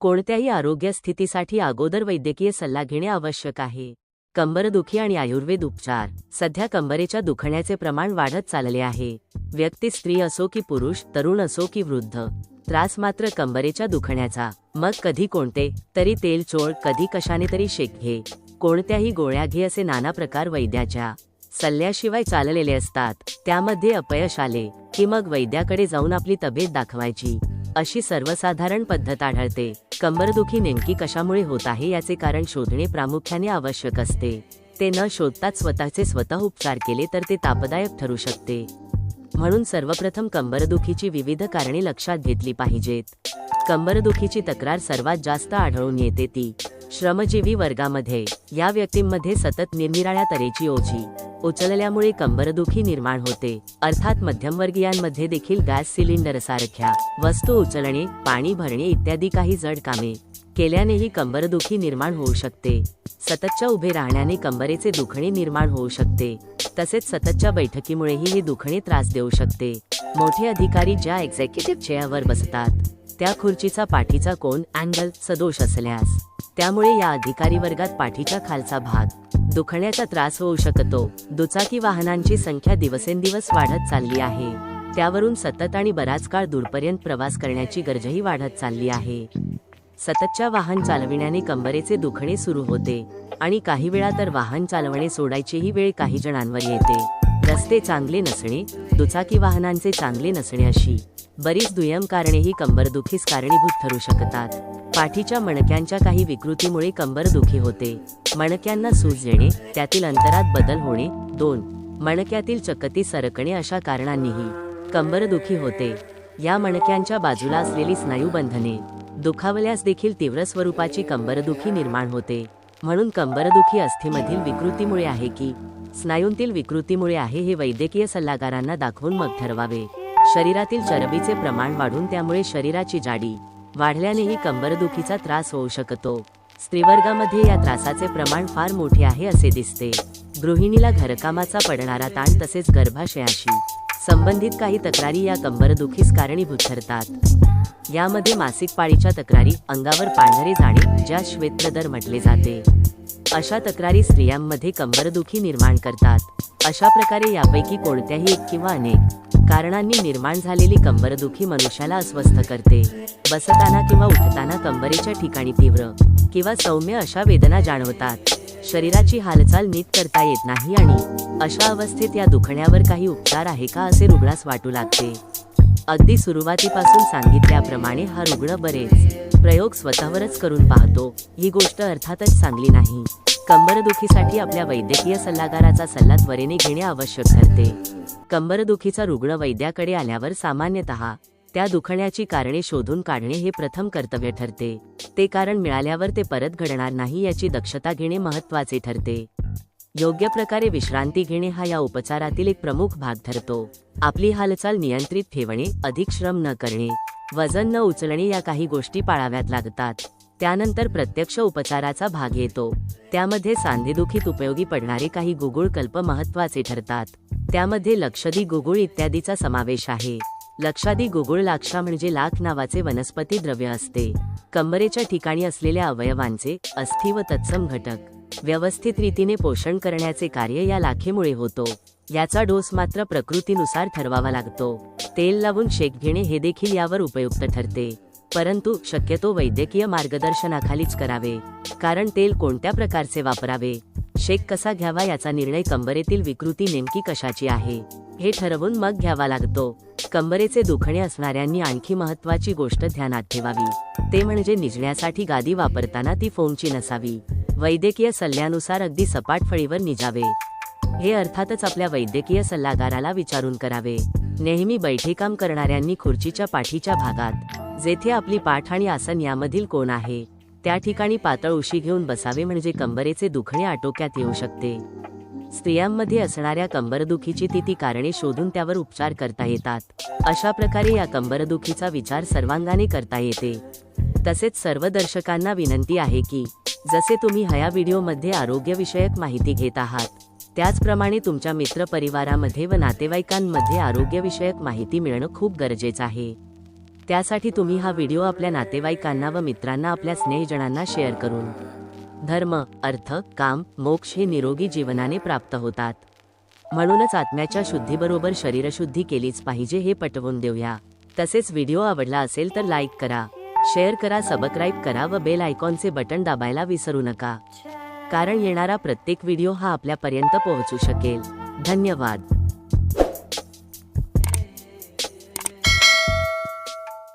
कोणत्याही आरोग्य स्थितीसाठी अगोदर वैद्यकीय सल्ला घेणे आवश्यक आहे. कंबरदुखी आणि आयुर्वेद उपचार. सध्या कंबरेच्या दुखण्याचे प्रमाण वाढत चालले आहे. व्यक्ती स्त्री असो की पुरुष तरुण असो की वृद्ध त्रास मात्र कंबरेच्या दुखण्याचा. मग कधी कोणते तरी तेल चोळ कधी कशाने तरी शेक घे. कोणत्याही गोळ्या घे असे नाना प्रकार वैद्याच्या सल्ल्याशिवाय चाललेले असतात. त्यामध्ये अपयश आले की मग वैद्याकडे जाऊन आपली तब्येत दाखवायची. अशी सर्वसाधारण पद्धत आढळते. कंबरदुखी नेमकी कशामुळे होत आहे याचे कारण शोधणे प्रामुख्याने आवश्यक असते. ते न शोधताच स्वतःचे स्वतः उपचार केले तर ते तापदायक ठरू शकते. म्हणून सर्वप्रथम कंबरदुखीची विविध कारणे लक्षात घेतली पाहिजेत. कंबरदुखीची तक्रार सर्वात जास्त आढळून येते ती श्रमजीवी वर्गामध्ये. या व्यक्तींमध्ये सतत निरनिराळ्या तऱ्हेची ओझी. उचलल्यामुळे कंबरदुखी निर्माण होते. अर्थात मध्यमवर्गीयांमध्ये देखील गॅस सिलेंडर सारख्या वस्तू उचलणे पाणी भरणे इत्यादी काही जड कामे केल्यानेही कंबरदुखी निर्माण होऊ शकते. सततच्या उभे राहण्याने कंबरेचे दुखणे निर्माण होऊ शकते. तसेच सततच्या बैठकीमुळेही हे दुखणे त्रास देऊ शकते. मोठे अधिकारी ज्या एक्झिक्युटिव्ह चेअरवर बसतात त्या खुर्चीचा पाठीचा कोण अँगल सदोष असल्यास त्यामुळे या अधिकारी वर्गात पाठीच्या खालचा भाग दुखण्याचा त्रास होऊ शकतो. दुचाकी वाहनांची संख्या दिवसेंदिवस वाढत चालली आहे. त्यावरून सतत आणि बराच काळ दूरपर्यंत प्रवास करण्याची गरजही वाढत चालली आहे. सततच्या वाहन चालविण्याने कंबरेचे दुखणे सुरू होते आणि काही वेळा तर वाहन चालवणे सोडायचीही वेळ काही जणांवर येते. रस्ते चांगले नसणे दुचाकी वाहनांचे चांगले नसणे अशी बरीच दुय्यम कारणेही कंबरदुखीस कारणीभूत ठरू शकतात. पाठीच्या मणक्यांच्या काही विकृतीमुळे कंबरदुखी होते. मणक्यांना सूज येणे त्यातील अंतरात बदल होणे. दोन मणक्यातील चकती सरकणे अशा कारणांनीही कंबरदुखी होते. या मणक्यांच्या बाजूला असलेली स्नायूबंधने दुखावल्यास देखील तीव्र स्वरूपाची कंबरदुखी निर्माण होते. म्हणून कंबरदुखी अस्थीमधील विकृतीमुळे आहे की स्नायूंतील विकृतीमुळे आहे हे वैद्यकीय सल्लागारांना दाखवून मग ठरवावे. शरीरातील चरबीचे प्रमाण वाढून त्यामुळे शरीराची जाडी वाढल्यानेही कंबरदुखीचा त्रास होऊ शकतो. स्त्रीवर्गामध्ये या त्रासाचे प्रमाण फार मोठे आहे असे दिसते. गृहिणीला घरकामाचा पडणारा ताण तसेच गर्भाशयाशी संबंधित काही तक्रारी या कंबरदुखीस कारणीभूत ठरतात. यामध्ये मासिक पाळीच्या तक्रारी अंगावर पांढरे जाणे ज्या श्वेतप्रदर म्हटले जाते. अशा तक्रारी स्त्रियांमध्ये कंबरदुखी निर्माण करतात. अशा प्रकारे यापैकी कोणत्याही एक किंवा अनेक कारणांनी निर्माण झालेली कंबरदुखी मनुष्याला अस्वस्थ करते. बसताना किंवा उठताना कंबरेच्या ठिकाणी तीव्र किंवा सौम्य अशा वेदना जाणवतात. शरीराची हालचाल नीट करता येत नाही आणि अशा अवस्थेत या दुखण्यावर काही उपचार आहे का असे रुग्णास वाटू लागते. अगदी सुरुवातीपासून सांगितल्याप्रमाणे हा रुग्ण बरेच प्रयोग स्वतःवरच करून पाहतो. ही गोष्ट अर्थातच चांगली नाही. कंबरदुखीसाठी आपल्या वैद्यकीय सल्लागाराचा सल्ला त्वरेने घेणे आवश्यक ठरते. कंबरदुखीचा रुग्ण वैद्याकडे आल्यावर सामान्यतः त्या दुखण्याची कारणे शोधून काढणे हे प्रथम कर्तव्य ठरते. ते कारण मिळाल्यावर ते परत घडणार नाही याची दक्षता घेणे महत्त्वाचे ठरते. योग्य प्रकारे विश्रांती घेणे हा या उपचारातील एक प्रमुख भाग ठरतो. आपली हालचाल नियंत्रित ठेवणे अधिक श्रम न करणे वजन न उचलणे या काही गोष्टी पाळाव्यात लागतात. त्यानंतर प्रत्यक्ष उपचाराचा भाग येतो. त्यामध्ये सांधेदुखीत उपयोगी पडणारे काही गुगुळ कल्प महत्त्वाचे ठरतात. त्यामध्ये लक्षदी गुगुळ इत्यादीचा समावेश आहे. लक्षादी गुगुळ लाक्षा म्हणजे लाख नावाचे वनस्पती द्रव्य असते. कंबरेच्या ठिकाणी असलेल्या अवयवांचे अस्थि व तत्सम घटक. व्यवस्थित रीतीने पोषण करण्याचे कार्य या लाखेमुळे होतो. याचा डोस मात्र प्रकृतीनुसार ठरवावा लागतो. तेल लावून शेक घेणे हे देखील यावर उपयुक्त ठरते. परंतु शक्यतो वैद्यकीय मार्गदर्शनाखालीच करावे. कारण तेल कोणत्या प्रकारचे वापरावे? शेक कसा घ्यावा याचा निर्णय कंबरेतील विकृती नेमकी कशाची आहे? हे ठरवून मग घ्यावा लागतो. कंबरेचे दुखणे असणाऱ्यांनी आणखी महत्वाची गोष्ट ध्यानात ठेवावी. ते म्हणजे निजण्यासाठी गादी वापरताना ती फोमची नसावी. वैद्यकीय सल्ल्यानुसार अगदी सपाट फळीवर निजावे. हे अर्थातच आपल्या वैद्यकीय सल्लागाराला विचारून करावे. नेहमी बैठेकाम करणाऱ्यांनी खुर्चीच्या पाठीच्या भागात जेथे आपली पाठ आणि आसन यामधील कोण आहे त्या ठिकाणी पातळ उशी घेऊन बसावे म्हणजे कंबरेचे दुखणे आटोक्यात येऊ शकते. स्त्रियांमध्ये असणाऱ्या कंबरदुखीची ती ती कारणे शोधून त्यावर उपचार करता येतात. अशा प्रकारे या कंबरदुखीचा विचार सर्वांगाने करता येते. तसेच सर्व दर्शकांना विनंती आहे की जसे तुम्ही ह्या व्हिडिओमध्ये आरोग्यविषयक माहिती घेत आहात त्याचप्रमाणे तुमच्या मित्रपरिवारामध्ये व नातेवाईकांमध्ये आरोग्यविषयक माहिती मिळणं खूप गरजेचं आहे. त्यासाठी तुम्ही हा व्हिडिओ आपल्या नातेवाईकांना व मित्रांना आपल्या स्नेहजणांना शेअर करून धर्म अर्थ काम मोक्ष हे निरोगी जीवनाने प्राप्त होतात. म्हणूनच आत्म्याच्या शुद्धीबरोबर शरीरशुद्धी केलीच पाहिजे हे पटवून देऊया. तसेच व्हिडिओ आवडला असेल तर लाईक करा. शेअर करा सबस्क्राईब करा व बेल आयकॉनचे बटन दाबायला विसरू नका. कारण येणारा प्रत्येक व्हिडिओ हा आपल्यापर्यंत पोहोचू शकेल. धन्यवाद.